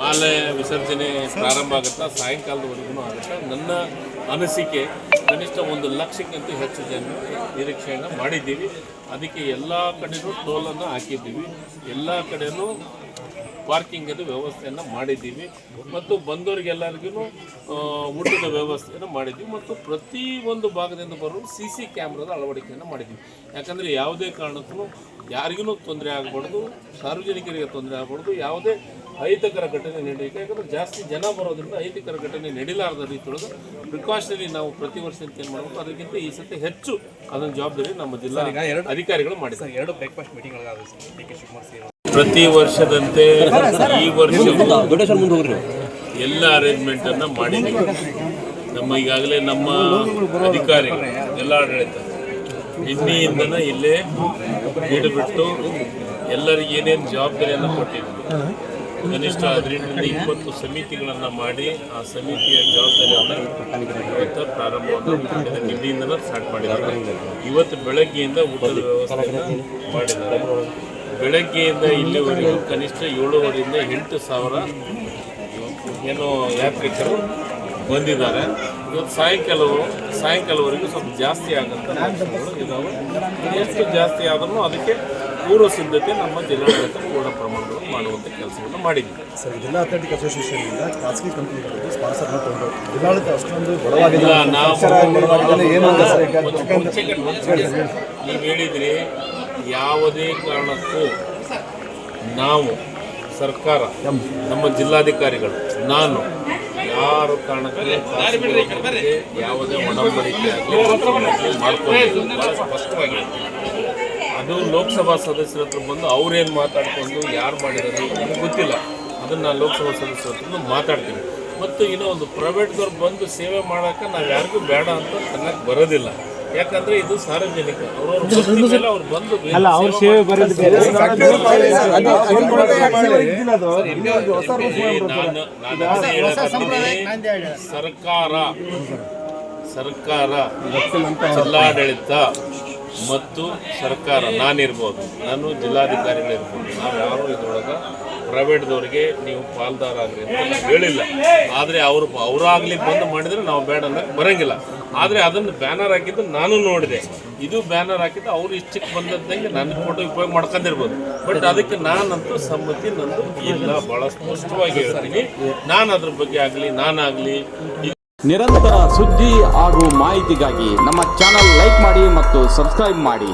ಮಾಲೆ ವಿಸರ್ಜನೆ ಪ್ರಾರಂಭ ಆಗುತ್ತಾ ಸಾಯಂಕಾಲದವರೆಗೂ ಆಗುತ್ತೆ ನನ್ನ ಅನಿಸಿಕೆ ಕನಿಷ್ಠ ಒಂದು ಲಕ್ಷಕ್ಕಿಂತ ಹೆಚ್ಚು ಜನ ನಿರೀಕ್ಷೆಯನ್ನು ಮಾಡಿದ್ದೀವಿ. ಅದಕ್ಕೆ ಎಲ್ಲ ಕಡೆಯೂ ಟೋಲನ್ನು ಹಾಕಿದ್ದೀವಿ. ಎಲ್ಲ ಕಡೆನೂ ಪಾರ್ಕಿಂಗದ ವ್ಯವಸ್ಥೆಯನ್ನು ಮಾಡಿದ್ದೀವಿ. ಮತ್ತು ಬಂದವರಿಗೆಲ್ಲರಿಗೂ ಊಟದ ವ್ಯವಸ್ಥೆಯನ್ನು ಮಾಡಿದ್ದೀವಿ. ಮತ್ತು ಪ್ರತಿ ಒಂದು ಭಾಗದಿಂದ ಬರೋ ಸಿ ಸಿ ಕ್ಯಾಮ್ರಾದ ಅಳವಡಿಕೆಯನ್ನು ಮಾಡಿದ್ದೀವಿ. ಯಾಕಂದರೆ ಯಾವುದೇ ಕಾರಣಕ್ಕೂ ಯಾರಿಗೂ ತೊಂದರೆ ಆಗಬಾರ್ದು ಸಾರ್ವಜನಿಕರಿಗೆ ತೊಂದರೆ ಆಗಬಾರ್ದು ಯಾವುದೇ ಅಹಿತಕರ ಘಟನೆ ನಡೆಯಲಿಕ್ಕೆ ಯಾಕಂದರೆ ಜಾಸ್ತಿ ಜನ ಬರೋದ್ರಿಂದ ಅಹಿತಕರ ಘಟನೆ ನಡೀಲಾರದ ರೀತಿಯೊಳಗೆ ಪ್ರಿಕಾಷನರಿ ನಾವು ಪ್ರತಿ ವರ್ಷ ಏನು ಮಾಡಬೇಕು ಅದಕ್ಕಿಂತ ಈ ಸತಿ ಹೆಚ್ಚು ಅದನ್ನು ಜವಾಬ್ದಾರಿ ನಮ್ಮ ಜಿಲ್ಲಾ ಅಧಿಕಾರಿಗಳು ಮಾಡಿದ್ದಾರೆ. ಎರಡು ಬ್ರೇಕ್ಫಾಸ್ಟ್ ಮೀಟಿಂಗ್ಗಳಾಗವೆ ಸರ್ ಡಿ ಕೆ ಶಿವಕುಮಾರ್ ಪ್ರತಿ ವರ್ಷದಂತೆ ಈ ವರ್ಷ ಎಲ್ಲ ಅರೇಂಜ್ಮೆಂಟ್ ಅನ್ನ ಮಾಡಿದ್ದೀವಿ. ನಮ್ಮ ಈಗಾಗಲೇ ನಮ್ಮ ಅಧಿಕಾರಿ ಎಲ್ಲ ಆಡಳಿತ ನಿನ್ನೆಯಿಂದನ ಇಲ್ಲೇ ಬಿಟ್ಟು ಎಲ್ಲರಿಗೆ ಏನೇನು ಜವಾಬ್ದಾರಿಯನ್ನು ಕೊಟ್ಟಿದ್ದೀವಿ. ಕನಿಷ್ಠ ಹದಿನೆಂಟರಿಂದ ಇಪ್ಪತ್ತು ಸಮಿತಿಗಳನ್ನು ಮಾಡಿ ಆ ಸಮಿತಿಯ ಜವಾಬ್ದಾರಿಯನ್ನು ಪ್ರಾರಂಭವನ್ನು ಇಲ್ಲಿಂದ ನಿನ್ನೆಯಿಂದನೇ ಸ್ಟಾರ್ಟ್ ಮಾಡಿದ್ದಾರೆ. ಇವತ್ತು ಬೆಳಗ್ಗೆಯಿಂದ ಊಟದ ವ್ಯವಸ್ಥೆ ಮಾಡಿದ್ದಾರೆ. ಬೆಳಗ್ಗೆಯಿಂದ ಇಲ್ಲಿವರೆಗೂ ಕನಿಷ್ಠ ಏಳುವರೆಯಿಂದ ಎಂಟು ಸಾವಿರ ಏನು ಯಾತ್ರಿಕರು ಬಂದಿದ್ದಾರೆ. ಇವತ್ತು ಸಾಯಂಕಾಲವು ಸಾಯಂಕಾಲವರೆಗೂ ಸ್ವಲ್ಪ ಜಾಸ್ತಿ ಆಗುತ್ತೆ ಇದ್ದಾವೆ ಇದಾವೆ. ಎಷ್ಟು ಜಾಸ್ತಿ ಆದ್ರೂ ಅದಕ್ಕೆ ಪೂರ್ವ ಸಿದ್ಧತೆ ನಮ್ಮ ಜಿಲ್ಲಾಡಳಿತ ಪೂರ್ಣ ಪ್ರಮಾಣದಲ್ಲಿ ಮಾಡುವಂಥ ಕೆಲಸವನ್ನು ಮಾಡಿದ್ದೀವಿ. ಸರ್ ಜಿಲ್ಲಾ ಅಥ್ಲೆಟಿಕ್ ಅಸೋಸಿಯೇಷನ್ ಇಂದ ಖಾಸಗಿ ಕಂಪನಿಗಳಿಗೆ ಸ್ಪಾನ್ಸರ್ ತಗೊಂಡು ಜಿಲ್ಲಾಡಳಿತ ಅಷ್ಟೊಂದು ಬಡವಾಗಿದೆ. ಇಲ್ಲ ನಾವು. ನೀವು ಹೇಳಿದ್ರಿ ಯಾವುದೇ ಕಾರಣಕ್ಕೂ ನಾವು ಸರ್ಕಾರ, ನಮ್ಮ ಜಿಲ್ಲಾಧಿಕಾರಿಗಳು, ನಾನು ಯಾರು ಕಾರಣಕ್ಕೆ ಯಾವುದೇ ಒಡಂಬಡಿಕೆ ಸ್ಪಷ್ಟವಾಗಿ ಅದು ಲೋಕಸಭಾ ಸದಸ್ಯರ ಹತ್ರ ಬಂದು ಅವ್ರೇನು ಮಾತಾಡಿಕೊಂಡು ಯಾರು ಮಾಡಿದ್ದಾರೆ ನನಗೆ ಗೊತ್ತಿಲ್ಲ. ಅದನ್ನು ನಾನು ಲೋಕಸಭಾ ಸದಸ್ಯರ ಹತ್ರ ಮಾತಾಡ್ತೀನಿ. ಮತ್ತು ಇನ್ನೂ ಒಂದು ಪ್ರೈವೇಟ್ದವ್ರು ಬಂದು ಸೇವೆ ಮಾಡೋಕ್ಕೆ ನಾವು ಯಾರಿಗೂ ಬೇಡ ಅಂತ ತನ್ನಕ್ಕೆ ಬರೋದಿಲ್ಲ. ಯಾಕಂದ್ರೆ ಇದು ಸಾರ್ವಜನಿಕ. ಅವ್ರವ್ರ ಬಂದು ಅಲ್ಲ ಅವ್ರ ಸೇವೆ. ಸರ್ಕಾರ ಸರ್ಕಾರ ಜಿಲ್ಲಾಡಳಿತ ಮತ್ತು ಸರ್ಕಾರ ನಾನಿರ್ಬೋದು. ನಾನು ಜಿಲ್ಲಾಧಿಕಾರಿಗಳಿರ್ಬೋದು. ನಾವು ಯಾರು ಇದ್ರೊಳಗೆ ಪ್ರೈವೇಟ್ದವ್ರಿಗೆ ನೀವು ಪಾಲ್ದಾರ ಆಗಲಿ ಅಂತ ಹೇಳಿಲ್ಲ. ಆದರೆ ಅವರು ಅವರಾಗಲಿ ಬಂದು ಮಾಡಿದರೆ ನಾವು ಬೇಡ ಅನ್ನೋಕ್ಕೆ ಬರಂಗಿಲ್ಲ. ಆದರೆ ಅದನ್ನು ಬ್ಯಾನರ್ ಹಾಕಿದ್ದು ನಾನು ನೋಡಿದೆ. ಇದು ಬ್ಯಾನರ್ ಹಾಕಿದ್ದು ಅವ್ರು ಇಷ್ಟಕ್ಕೆ ಬಂದದ್ದಂಗೆ ನನ್ನ ಫೋಟೋ ಉಪಯೋಗ ಮಾಡ್ಕೊಂಡಿರ್ಬೋದು ಬಟ್ ಅದಕ್ಕೆ ನಾನಂತೂ ಸಮ್ಮತಿ ನಂದು ಇಲ್ಲ ಭಾಳ ಸ್ಪಷ್ಟವಾಗಿ ಹೇಳ್ತೀನಿ. ನಾನು ಅದ್ರ ಬಗ್ಗೆ ಆಗಲಿ ನಾನಾಗಲಿ ನಿರಂತರ ಸುದ್ದಿ ಹಾಗೂ ಮಾಹಿತಿಗಾಗಿ ನಮ್ಮ ಚಾನಲ್ ಲೈಕ್ ಮಾಡಿ ಮತ್ತು ಸಬ್ಸ್ಕ್ರೈಬ್ ಮಾಡಿ.